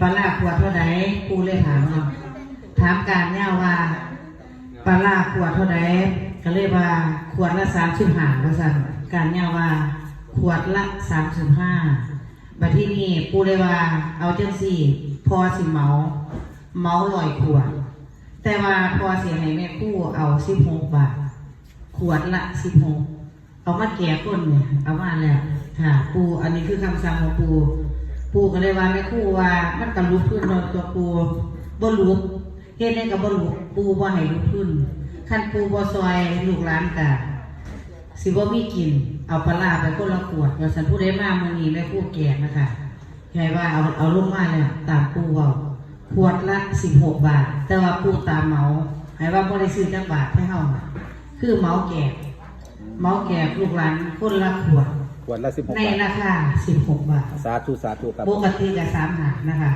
ปลาร้าขวดเท่าไหร่ปูเลยถามเนาะถามการเนี่ยว่าปลาร้าขวดเท่าไหร่ก็เลยว่าขวดละสามสิบห้าก็สั่นการเนี่ยว่าขวดละสามสิบห้าบัดที่นี่ปูเลยว่าเอาจังสี่พอสิเมาเมาลอยขวด แต่ว่าพอเสียให้แม่คู่เอาสิบหกบาท ขวดละสิบหกเอามาแก่ก้นเนี่ยเอามาแล้วค่ะปูอันนี้คือคำสั่งของปู ปูก็เลยว่าแม่คู่ว่ามันก็ลุกขึ้นเนตัวปูบ่ลุกเฮ็ดให้กับบ่ลุกปูบ่ให้ลุกขึ้นคันปูบ่ซอยลูกหลานกะสิบ่มีกิน เอาปลาไปคนละขวดเดี๋ยวฉันผู้ใดมามื้อนี้แม่คู่แก่นะคะให้ว่าเอาเอาลงมาแล้วตามปูเว้าขวดละ16บาท แต่ว่าปูตามเหมาให้ว่าบ่ได้ซื้อจักบาทให้เฮาคือเมาแก่เมาแก่ลูกหลานคนละขวด ขวดละสิบหกในบาท ราคา 16 บาท สาธุ สาธุครับ ปกติกับสามหานะคะ